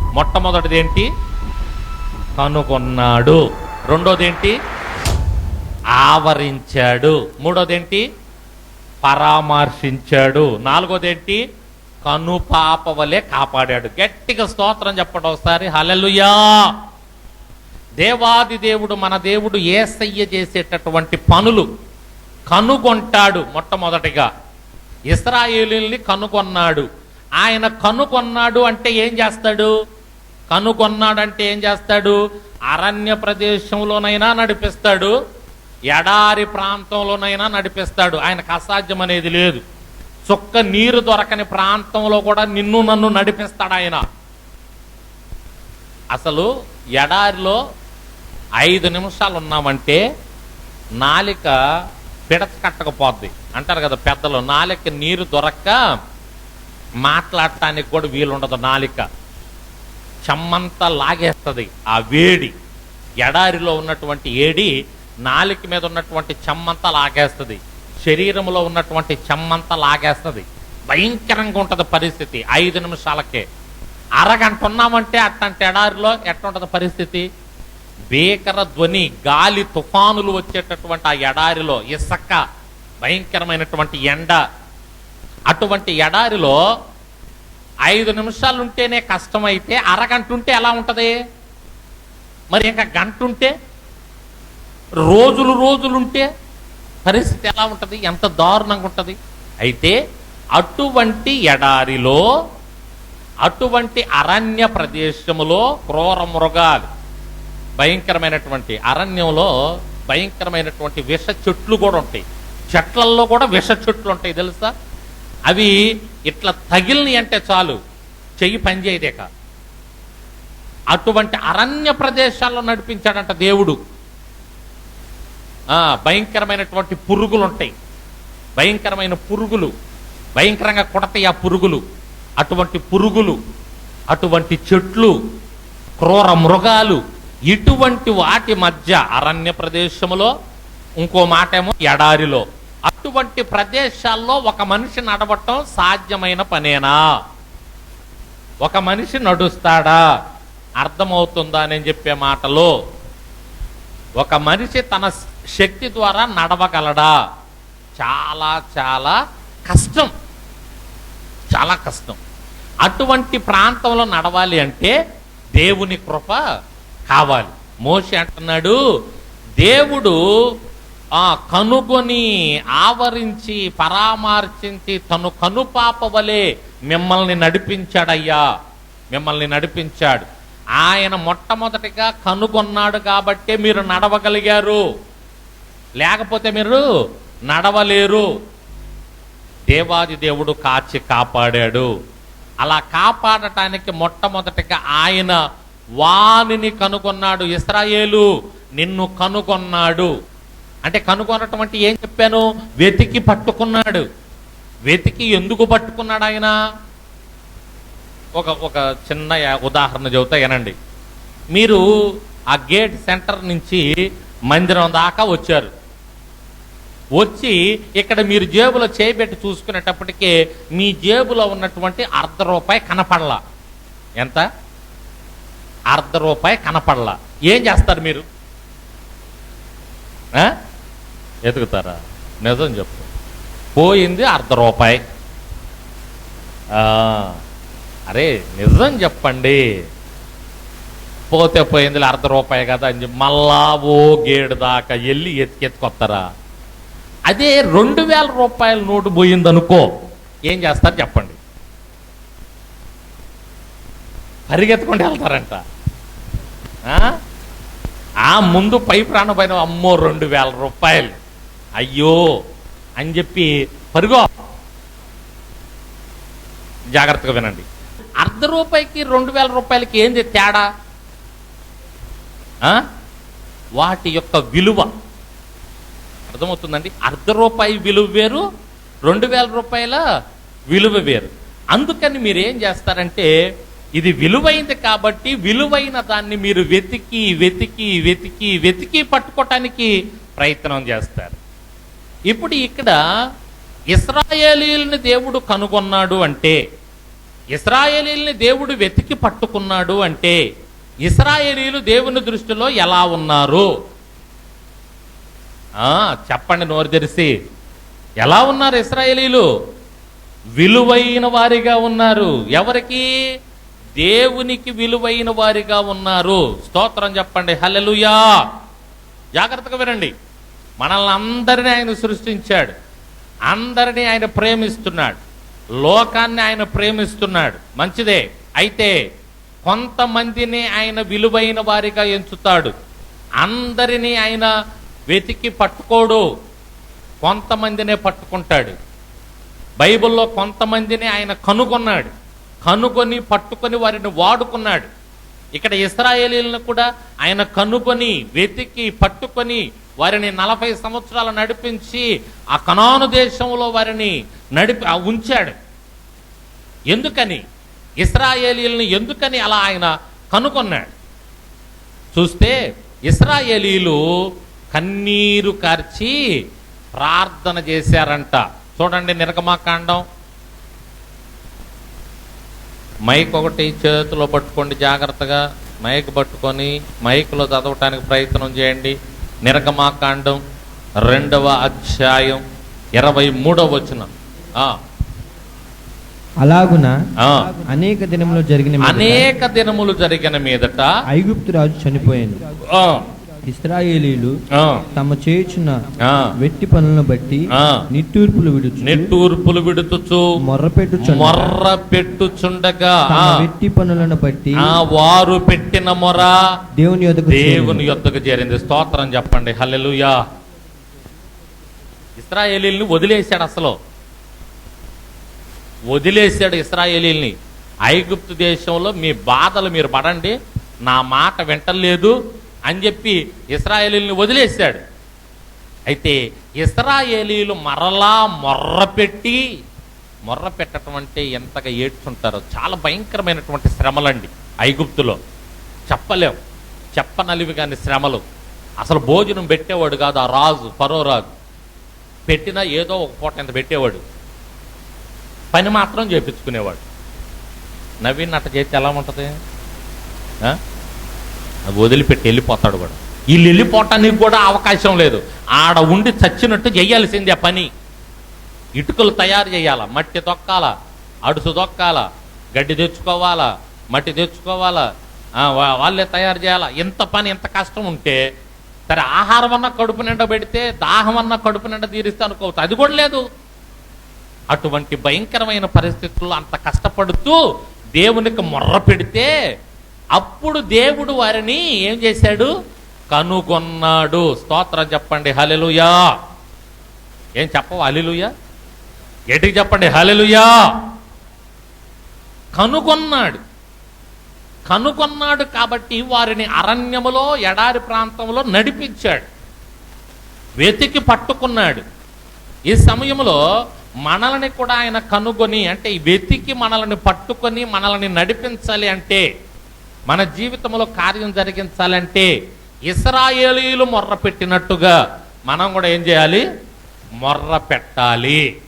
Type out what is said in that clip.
మొట్టమొదటిది ఏంటి కనుగొన్నాడు. రెండోది ఏంటి ఆవరించాడు. మూడోది ఏంటి పరామర్శించాడు. నాలుగోది ఏంటి కనుపాప వలె కాపాడాడు. గట్టిగా స్తోత్రం చెప్పడం ఒకసారి. హలలుయా దేవాది దేవుడు మన దేవుడు ఏసయ్య చేసేటటువంటి పనులు కనుగొంటాడు మొట్టమొదటిగా. ఇస్రాయేలీల్ని కనుగొన్నాడు. ఆయన కనుకొన్నాడు అంటే ఏం చేస్తాడు? కనుగొన్నాడు అంటే ఏం చేస్తాడు? అరణ్య ప్రదేశంలోనైనా నడిపిస్తాడు. ఎడారి ప్రాంతంలోనైనా నడిపిస్తాడు. ఆయనకు అసాధ్యం అనేది లేదు. చుక్క నీరు దొరకని ప్రాంతంలో కూడా నిన్ను నన్ను నడిపిస్తాడు ఆయన. అసలు ఎడారిలో ఐదు నిమిషాలు ఉన్నామంటే నాలిక పిడత కట్టకపోద్ది. అంటారు కదా పెద్దలు నాలిక నీరు దొరక్క మాట్లాడటానికి కూడా వీలుండదు నాలిక. చెమ్మంతా లాగేస్తుంది ఆ వేడి. ఎడారిలో ఉన్నటువంటి ఏడి నాలిక మీద ఉన్నటువంటి చెమ్మంతా లాగేస్తుంది. శరీరంలో ఉన్నటువంటి చెమ్మంతా లాగేస్తుంది. భయంకరంగా ఉంటుంది పరిస్థితి ఐదు నిమిషాలకే. అరగంట ఉన్నామంటే అట్లాంటి ఎడారిలో ఎట్లుంటుంది పరిస్థితి? భీకర ధ్వని గాలి తుఫానులు వచ్చేటటువంటి ఆ ఎడారిలో ఇసక్క భయంకరమైనటువంటి ఎండ అటువంటి ఎడారిలో ఐదు నిమిషాలు ఉంటేనే కష్టమైతే అరగంట ఉంటే ఎలా ఉంటుంది? మరి ఇంకా గంట ఉంటే రోజులు రోజులుంటే పరిస్థితి ఎలా ఉంటుంది? ఎంత దారుణంగా ఉంటుంది అయితే అటువంటి ఎడారిలో అటువంటి అరణ్య ప్రదేశములో క్రూర మృగాలు భయంకరమైనటువంటి అరణ్యంలో భయంకరమైనటువంటి విష చెట్లు కూడా ఉంటాయి. చెట్లల్లో కూడా విష చెట్లు ఉంటాయి తెలుసా? అవి ఇట్లా తగిలిని అంటే చాలు. చెయ్యి పనిచేయదేక అటువంటి అరణ్య ప్రదేశాల్లో నడిపించాడంట దేవుడు. భయంకరమైనటువంటి పురుగులు ఉంటాయి భయంకరమైన పురుగులు. భయంకరంగా కొడతాయి ఆ పురుగులు. అటువంటి పురుగులు అటువంటి చెట్లు క్రూర మృగాలు ఇటువంటి వాటి మధ్య అరణ్య ప్రదేశములో ఇంకో మాట ఏమో ఎడారిలో. అటువంటి ప్రదేశాల్లో ఒక మనిషి నడవటం సాధ్యమైన పనేనా? ఒక మనిషి నడుస్తాడా? అర్థమవుతుందా నేను చెప్పే మాటలో? ఒక మనిషి తన శక్తి ద్వారా నడవగలడా? చాలా చాలా కష్టం. చాలా కష్టం. అటువంటి ప్రాంతంలో నడవాలి అంటే దేవుని కృప కావాలి. మోషి అంటున్నాడు దేవుడు కనుగొని ఆవరించి పరామర్శించి తను కనుపాప వలె మిమ్మల్ని నడిపించాడయ్యా. మిమ్మల్ని నడిపించాడు. ఆయన మొట్టమొదటిగా కనుగొన్నాడు కాబట్టే మీరు నడవగలిగారు. లేకపోతే మీరు నడవలేరు. దేవాది దేవుడు కాచి కాపాడాడు. అలా కాపాడటానికి మొట్టమొదటిగా ఆయన వానిని కనుగొన్నాడు. ఇస్రాయేలు నిన్ను కనుగొన్నాడు. అంటే కనుగొనటం అంటే ఏం చెప్పాను? వెతికి పట్టుకున్నాడు. వెతికి ఎందుకు పట్టుకున్నాడు ఆయన? ఒక ఒక చిన్న ఉదాహరణ చెబుతా వినండి. మీరు ఆ గేట్ సెంటర్ నుంచి మందిరం దాకా వచ్చారు. వచ్చి ఇక్కడ మీరు జేబులో చేయబెట్టి చూసుకునేటప్పటికే మీ జేబులో ఉన్నటువంటి అర్ధ రూపాయి కనపడలా. ఎంత? అర్ధ రూపాయి కనపడలా. ఏం చేస్తారు మీరు? ఎదుగుతారా? ఎతుకుతారా నిజం చెప్పు. పోయింది అర్ధ రూపాయి. అరే నిజం చెప్పండి. పోతే పోయింది అర్ధ రూపాయి కదా అని చెప్పి మళ్ళా ఓ గేడు దాకా వెళ్ళి ఎత్తుకెత్తుకొస్తారా అదే రెండు వేల రూపాయల నోటు పోయింది అనుకో ఏం చేస్తారు చెప్పండి. పరిగెత్తుకుంటూ వెళ్తారంట. ఆ? ముందు పై ప్రాణపైన అమ్మో రెండు వేల రూపాయలు. అయ్యో అని చెప్పి పరుగో జాగ్రత్తగా వినండి. అర్ధ రూపాయికి రెండు వేల రూపాయలకి ఏంది తేడా? వాటి యొక్క విలువ. అర్థమవుతుందండి? అర్ధ రూపాయి విలువ వేరు రెండు వేల రూపాయల విలువ వేరు. అందుకని మీరు ఏం చేస్తారంటే ఇది విలువైంది కాబట్టి విలువైన దాన్ని మీరు వెతికి వెతికి వెతికి వెతికి పట్టుకోవటానికి ప్రయత్నం చేస్తారు. ఇప్పుడు ఇక్కడ ఇస్రాయేలీల్ని దేవుడు కనుగొన్నాడు అంటే ఇస్రాయేలీల్ని దేవుడు వెతికి పట్టుకున్నాడు అంటే ఇస్రాయేలీలు దేవుని దృష్టిలో ఎలా ఉన్నారు? చెప్పండి నోరు తెరిసి. ఎలా ఉన్నారు ఇస్రాయేలీలు? విలువైన వారిగా ఉన్నారు. ఎవరికి? దేవునికి విలువైన వారిగా ఉన్నారు. స్తోత్రం చెప్పండి. హలెలుయా జాగ్రత్తగా వినండి. మనల్ని అందరినీ ఆయన సృష్టించాడు. అందరినీ ఆయన ప్రేమిస్తున్నాడు. లోకాన్ని ఆయన ప్రేమిస్తున్నాడు. మంచిదే. అయితే కొంతమందిని ఆయన విలువైన వారిగా ఎంచుతాడు. అందరినీ ఆయన వెతికి పట్టుకోడు. కొంతమందినే పట్టుకుంటాడు. బైబిల్లో కొంతమందిని ఆయన కనుగొన్నాడు. కనుగొని పట్టుకొని వారిని వాడుకున్నాడు. ఇక్కడ ఇస్రాయేలీలను కూడా ఆయన కనుకొని వెతికి పట్టుకొని వారిని నలభై సంవత్సరాలు నడిపించి ఆ కనాను దేశంలో వారిని నడిపి ఉంచాడు. ఎందుకని? ఇస్రాయేలీలను ఎందుకని అలా ఆయన కనుకొన్నాడు చూస్తే ఇస్రాయేలీలు కన్నీరు కార్చి ప్రార్థన చేశారంట. చూడండి నిర్గమాకాండం మైక్ ఒకటి చేతిలో పట్టుకోండి జాగ్రత్తగా. మైక్ పట్టుకొని మైక్లో చదవటానికి ప్రయత్నం చేయండి. నిర్గమాకాండం రెండవ అధ్యాయం ఇరవై మూడవ వచనం. అలాగున. అనేక దినములు జరిగిన మీదట అనేక దినములు జరిగిన మీదట ఐగుప్తు రాజు చనిపోయాను. ఆ, ఇస్రాయేలీలు తమ చేయుచున్న వెట్టి పనులను బట్టి. నిట్టూర్పులు విడుచు నిట్టూర్పులు విడుతుచు మొర్రపెట్టుచుండగా. మొర్ర పెట్టుచుండగా. వెట్టి పనులను బట్టి ఆ వారు పెట్టిన మొర దేవుని యొద్దకు దేవుని యొద్దకు చేరింది. స్తోత్రం చెప్పండి. హల్లెలూయా. ఇస్రాయేలీల్ని వదిలేశాడు అసలు. వదిలేశాడు ఇస్రాయేలీల్ని ఐగుప్తు దేశంలో మీ బాధలు మీరు పడండి. నా మాట వింటలేదు. అని చెప్పి ఇస్రాయేలీల్ని వదిలేశాడు. అయితే ఇస్రాయేలీలు మరలా మొర్రపెట్టి మొర్ర పెట్టడం అంటే ఎంతగా ఏడ్చుంటారో చాలా భయంకరమైనటువంటి శ్రమలండి ఐగుప్తులో. చెప్పలేం. చెప్పనలివి కాని శ్రమలు. అసలు భోజనం పెట్టేవాడు కాదు ఆ రాజు పరో రాజు. పెట్టినా ఏదో ఒక పూట ఇంత పెట్టేవాడు. పని మాత్రం చేపించుకునేవాడు. నవీన్ అట్ట చేస్తే ఎలా ఉంటుంది? వదిలిపెట్టి వెళ్ళిపోతాడు కూడా. వీళ్ళు వెళ్ళిపోవటానికి కూడా అవకాశం లేదు. ఆడ ఉండి చచ్చినట్టు చేయాల్సిందే పని. ఇటుకలు తయారు చేయాలా? మట్టి తొక్కాల? అడుసు తొక్కాల? గడ్డి తెచ్చుకోవాలా? మట్టి తెచ్చుకోవాలా? వా- వాళ్ళే తయారు చేయాలా? ఇంత పని ఇంత కష్టం ఉంటే సరే ఆహారం అన్న కడుపు నిండా పెడితే దాహం అన్న కడుపు నిండా తీరిస్తే అనుకోవచ్చు. అది కూడా లేదు. అటువంటి భయంకరమైన పరిస్థితుల్లో అంత కష్టపడుతూ దేవునికి మొర్ర పెడితే అప్పుడు దేవుడు వారిని ఏం చేశాడు? కనుగొన్నాడు. స్తోత్రం చెప్పండి. హలెలుయా ఏం చెప్పవు? హలెలుయా గట్టికి చెప్పండి? హలెలుయా కనుగొన్నాడు. కనుగొన్నాడు కాబట్టి వారిని అరణ్యములో ఎడారి ప్రాంతంలో నడిపించాడు. వెతికి పట్టుకున్నాడు. ఈ సమయంలో మనల్ని కూడా ఆయన కనుగొని అంటే ఈ వెతికి మనల్ని పట్టుకొని మనల్ని నడిపించాలి అంటే మన జీవితంలో కార్యం జరిగించాలంటే ఇస్రాయేలీలు మొర్ర పెట్టినట్టుగా మనం కూడా ఏం చేయాలి? మొర్ర పెట్టాలి.